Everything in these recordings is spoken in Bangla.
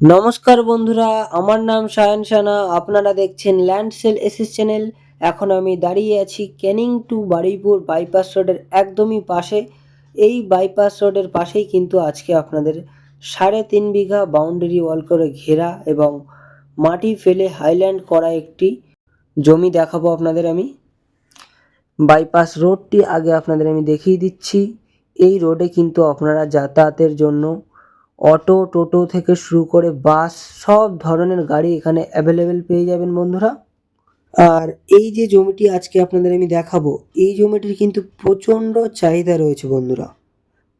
নমস্কার বন্ধুরা, আমার নাম সায়ন সানা, আপনারা দেখছেন ল্যান্ড সেল এসএস চ্যানেল এখন আমি দাঁড়িয়ে আছি ক্যানিং টু বারুইপুর বাইপাস রোডের একদমই পাশে। এই বাইপাস রোডের পাশেই কিন্তু আজকে আপনাদের সাড়ে তিন বিঘা বাউন্ডারি ওয়াল করে ঘেরা এবং মাটি ফেলে হাইল্যান্ড করা একটি জমি দেখাবো আপনাদের আমি। বাইপাস রোডটি আগে আপনাদের আমি দেখিয়ে দিচ্ছি। এই রোডে কিন্তু আপনারা যাতায়াতের জন্য অটো, টোটো থেকে শুরু করে বাস, সব ধরনের গাড়ি এখানে অ্যাভেলেবেল পেয়ে যাবেন বন্ধুরা। আর এই যে জমিটি আজকে আপনাদের আমি দেখাবো, এই জমিটির কিন্তু প্রচণ্ড চাহিদা রয়েছে বন্ধুরা।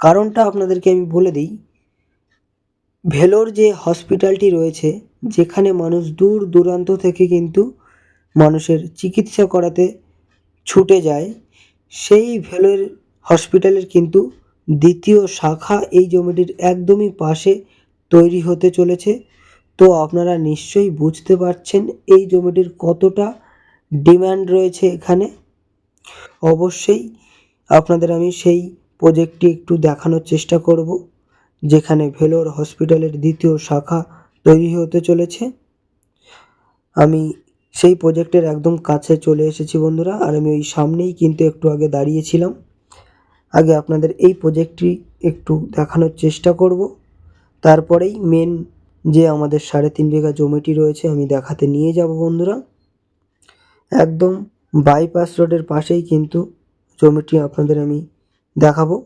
কারণটা আপনাদেরকে আমি বলে দিই, ভেলোর যে হসপিটালটি রয়েছে, যেখানে মানুষ দূর দূরান্ত থেকে কিন্তু মানুষের চিকিৎসা করাতে ছুটে যায়, সেই ভেলোর হসপিটালের কিন্তু দ্বিতীয় শাখা এই জমিটির একদমই পাশে তৈরি হতে চলেছে। তো আপনারা নিশ্চয়ই বুঝতে পারছেন এই জমিটির কতটা ডিম্যান্ড রয়েছে এখানে। অবশ্যই আপনাদের আমি সেই প্রজেক্টটি একটু দেখানোর চেষ্টা করব, যেখানে ভেলোর হসপিটালের দ্বিতীয় শাখা তৈরি হতে চলেছে। আমি সেই প্রজেক্টের একদম কাছে চলে এসেছি বন্ধুরা, আর আমি ওই সামনেই কিন্তু একটু আগে দাঁড়িয়েছিলাম। আগে আপনাদের এই প্রজেক্টটি একটু দেখানোর চেষ্টা করব। তারপরেই মেন যে আমাদের সাড়ে তিন বিঘা জমিটি রয়েছে, আমি দেখাতে নিয়ে যাব বন্ধুরা। একদম বাইপাস রোডের পাশেই কিন্তু জমিটি আপনাদের আমি দেখাবো।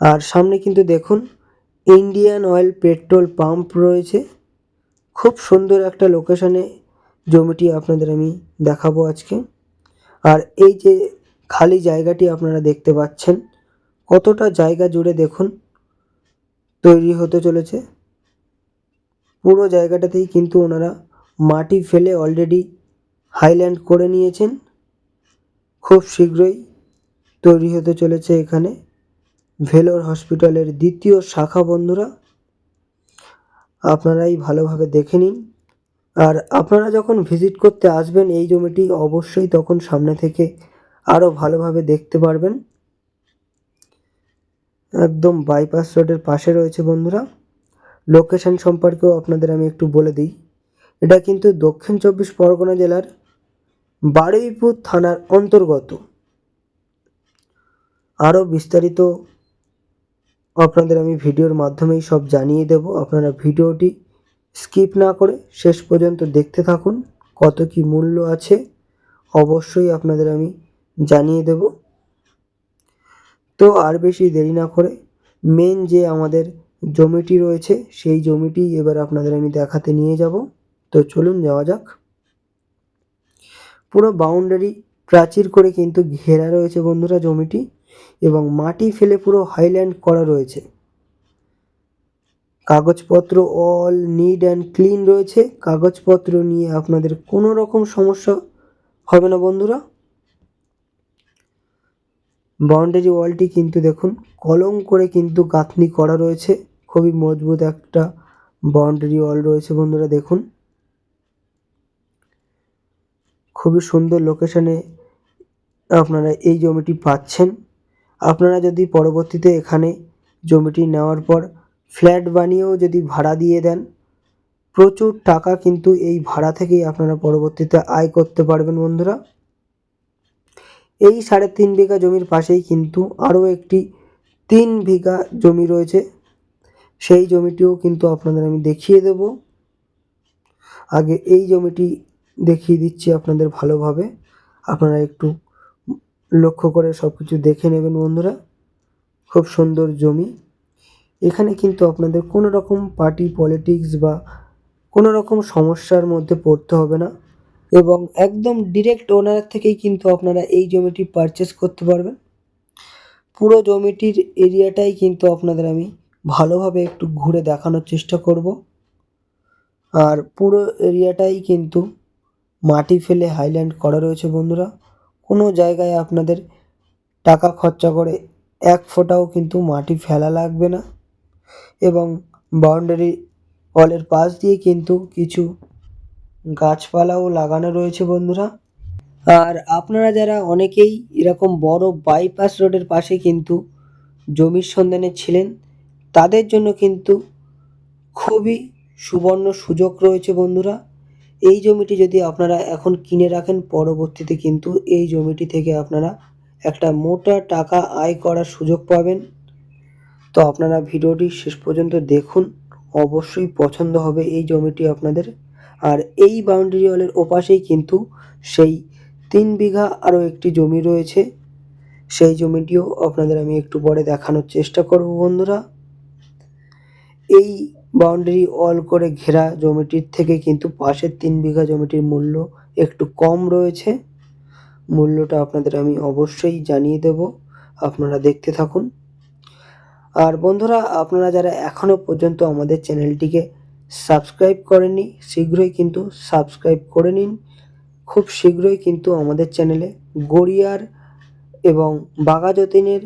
আর সামনে কিন্তু দেখুন ইন্ডিয়ান অয়েল পেট্রোল পাম্প রয়েছে। খুব সুন্দর একটা লোকেশনে জমিটি আপনাদের আমি দেখাবো আজকে। আর এই যে খালি জায়গাটি আপনারা দেখতে পাচ্ছেন। কতটা জায়গা জুড়ে দেখুন, তৈরি হতে চলেছে। পুরো জায়গাটাতেই কিন্তু ওনারা মাটি ফেলে অলরেডি হাইল্যান্ড করে নিয়েছেন। খুব শীঘ্রই তৈরি হতে চলেছে এখানে। ভেলোর হসপিটালের দ্বিতীয় শাখা বন্ধুরা, আপনারাই ভালোভাবে দেখে নিন। আর আপনারা যখন ভিজিট করতে আসবেন এই জমিটি, অবশ্যই তখন সামনে থেকে আরও ভালোভাবে দেখতে পারবেন। একদম বাইপাস রোডের পাশে রয়েছে বন্ধুরা। লোকেশন সম্পর্কেও আপনাদের আমি একটু বলে দিই। এটা কিন্তু দক্ষিণ চব্বিশ পরগনা জেলার বারুইপুর থানার অন্তর্গত। আরও বিস্তারিত আপনাদের আমি ভিডিওর মাধ্যমেই সব জানিয়ে দেব। আপনারা ভিডিওটি স্কিপ না করে শেষ পর্যন্ত দেখতে থাকুন। কত কি মূল্য আছে? অবশ্যই আপনাদের আমি জানিয়ে দেব। তো আর বেশি দেরি না করে মেন যে আমাদের জমিটি রয়েছে, সেই জমিটি এবার আপনাদের আমি দেখাতে নিয়ে যাব। তো চলুন যাওয়া যাক। পুরো বাউন্ডারি প্রাচীর করে কিন্তু ঘেরা রয়েছে বন্ধুরা জমিটি এবং মাটি ফেলে পুরো হাইল্যান্ড করা রয়েছে। কাগজপত্র অল নিড অ্যান্ড ক্লিন রয়েছে। কাগজপত্র নিয়ে আপনাদের কোনো রকম সমস্যা হবে না বন্ধুরা। বাউন্ডারি ওয়ালটি কিন্তু দেখুন, কলম করে কিন্তু গাঁথনি করা রয়েছে। খুবই মজবুত একটা বাউন্ডারি ওয়াল রয়েছে বন্ধুরা, দেখুন। খুবই সুন্দর লোকেশনে আপনারা এই জমিটি পাচ্ছেন। আপনারা যদি পরবর্তীতে এখানে জমিটি নেওয়ার পর ফ্ল্যাট বানিয়েও যদি ভাড়া দিয়ে দেন, প্রচুর টাকা কিন্তু এই ভাড়া থেকেই আপনারা পরবর্তীতে আয় করতে পারবেন বন্ধুরা। এই সাড়ে তিন বিঘা জমির পাশেই কিন্তু আরও একটি তিন বিঘা জমি রয়েছে। সেই জমিটিও কিন্তু আপনাদের আমি দেখিয়ে দেব। আগে এই জমিটি দেখিয়ে দিচ্ছি আপনাদের ভালোভাবে। আপনারা একটু লক্ষ্য করে সব কিছু দেখে নেবেন বন্ধুরা। খুব সুন্দর জমি। এখানে কিন্তু আপনাদের কোনো রকম পার্টি পলিটিক্স বা কোনো রকম সমস্যার মধ্যে পড়তে হবে না। এবং একদম ডিরেক্ট ওনার থেকেই কিন্তু আপনারা এই জমিটি পারচেস করতে পারবেন। পুরো জমিটির এরিয়াটাই কিন্তু আপনাদের আমি ভালোভাবে একটু ঘুরে দেখানোর চেষ্টা করব। আর পুরো এরিয়াটাই কিন্তু মাটি ফেলে হাইল্যান্ড করা রয়েছে বন্ধুরা। কোনো জায়গায় আপনাদের টাকা খরচা করে এক ফোঁটাও কিন্তু মাটি ফেলা লাগবে না। এবং বাউন্ডারি ওয়ালের পাশ দিয়ে কিন্তু কিছু গাছপালাও লাগানো রয়েছে বন্ধুরা। আর আপনারা যারা অনেকেই এরকম বড় বাইপাস রোডের পাশে কিন্তু জমির সন্ধানে ছিলেন, তাদের জন্য কিন্তু খুবই সুবর্ণ সুযোগ রয়েছে বন্ধুরা। এই জমিটি যদি আপনারা এখন কিনে রাখেন, পরবর্তীতে কিন্তু এই জমিটি থেকে আপনারা একটা মোটা টাকা আয় করার সুযোগ পাবেন। তো আপনারা ভিডিওটি শেষ পর্যন্ত দেখুন, অবশ্যই পছন্দ হবে এই জমিটি আপনাদের। আর এই বাউন্ডারি ওয়ালের ওপাশেই কিন্তু সেই তিন বিঘা আরও একটি জমি রয়েছে। সেই জমিটিও আপনাদের আমি একটু পরে দেখানোর চেষ্টা করব বন্ধুরা। এই বাউন্ডারি ওয়াল করে ঘেরা জমিটির থেকে কিন্তু পাশের তিন বিঘা জমিটির মূল্য একটু কম রয়েছে। মূল্যটা আপনাদের আমি অবশ্যই জানিয়ে দেব, আপনারা দেখতে থাকুন। আর বন্ধুরা, আপনারা যারা এখনও পর্যন্ত আমাদের চ্যানেলটিকে সাবস্ক্রাইব করেননি, শীঘ্রই কিন্তু সাবস্ক্রাইব করে নিন। খুব শীঘ্রই কিন্তু আমাদের চ্যানেলে গড়িয়ার এবং বাঘাযতীনের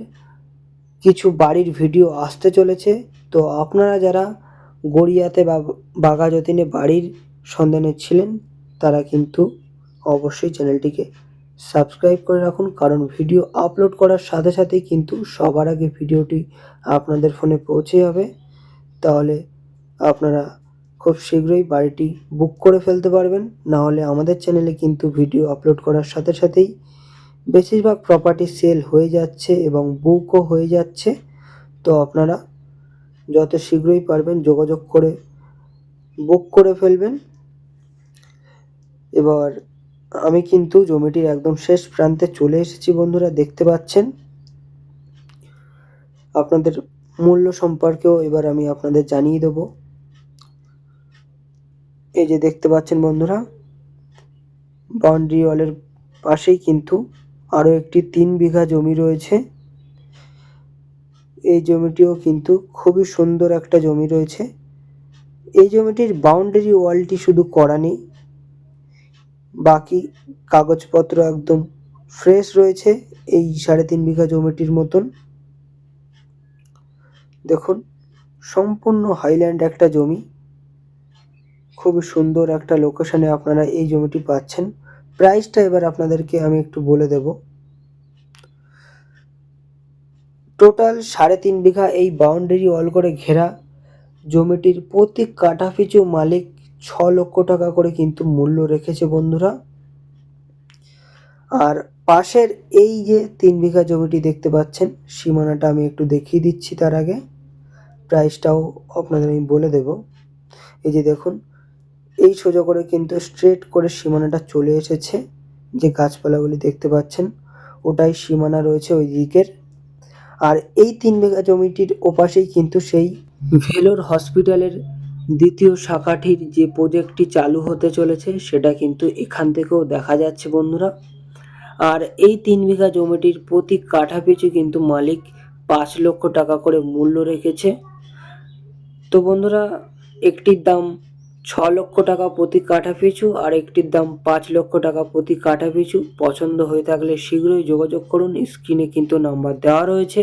কিছু বাড়ির ভিডিও আসতে চলেছে। তো আপনারা যারা গড়িয়াতে বা বাঘাযতীনে বাড়ির সন্ধানে ছিলেন, তারা কিন্তু অবশ্যই চ্যানেলটিকে সাবস্ক্রাইব করে রাখুন। কারণ ভিডিও আপলোড করার সাথে সাথেই কিন্তু সবার আগে ভিডিওটি আপনাদের ফোনে পৌঁছে যাবে। তাহলে আপনারা খুব শীঘ্রই বাড়িটি বুক করে ফেলতে পারবেন। না হলে আমাদের চ্যানেলে কিন্তু ভিডিও আপলোড করার সাথে সাথেই বেশিরভাগ প্রপার্টি সেল হয়ে যাচ্ছে এবং বুকও হয়ে যাচ্ছে। তো আপনারা যত শীঘ্রই পারবেন যোগাযোগ করে বুক করে ফেলবেন। এবার আমি কিন্তু জমিটির একদম শেষ প্রান্তে চলে এসেছি বন্ধুরা, দেখতে পাচ্ছেন। আপনাদের মূল্য সম্পর্কেও এবার আমি আপনাদের জানিয়ে দেব। এই যে দেখতে পাচ্ছেন বন্ধুরা বাউন্ডারি ওয়ালের পাশেই কিন্তু আরও একটি তিন বিঘা জমি রয়েছে। এই জমিটিও কিন্তু খুবই সুন্দর একটা জমি রয়েছে। এই জমিটির বাউন্ডারি ওয়ালটি শুধু করা নেই, বাকি কাগজপত্র একদম ফ্রেশ রয়েছে এই সাড়ে তিন বিঘা জমিটির মতন। দেখুন, সম্পূর্ণ হাইল্যান্ড একটা জমি। খুবই সুন্দর একটা লোকেশনে আপনারা এই জমিটি পাচ্ছেন। প্রাইসটা এবার আপনাদেরকে আমি একটু বলে দেব। টোটাল সাড়ে তিন বিঘা এই বাউন্ডারি ওয়াল করে ঘেরা জমিটির প্রতি কাঠা পিছু মালিক ছ লক্ষ টাকা করে কিন্তু মূল্য রেখেছে বন্ধুরা। আর পাশের এই যে তিন বিঘা জমিটি দেখতে পাচ্ছেন, সীমানাটা আমি একটু দেখিয়ে দিচ্ছি তার আগে। প্রাইসটাও আপনাদের আমি বলে দেব। এই যে দেখুন এই সোজা করে কিন্তু স্ট্রেট করে সীমানাটা চলে এসেছে। যে গাছপালাগুলি দেখতে পাচ্ছেন, ওটাই সীমানা রয়েছে ওই দিকের। আর এই তিন বিঘা জমিটির ওপাশেই কিন্তু সেই ভেলোর হসপিটালের দ্বিতীয় শাখাটির যে প্রজেক্টটি চালু হতে চলেছে, সেটা কিন্তু এখান থেকেও দেখা যাচ্ছে বন্ধুরা। আর এই তিন বিঘা জমিটির প্রতি কাঠা পিছু কিন্তু মালিক পাঁচ লক্ষ টাকা করে মূল্য রেখেছে। তো বন্ধুরা একটির দাম ছ লক্ষ টাকা প্রতি কাঠা পিছু আর একটির দাম পাঁচ লক্ষ টাকা প্রতি কাঠা পিছু। পছন্দ হয়ে থাকলে শীঘ্রই যোগাযোগ করুন। স্ক্রিনে কিন্তু নাম্বার দেওয়া রয়েছে।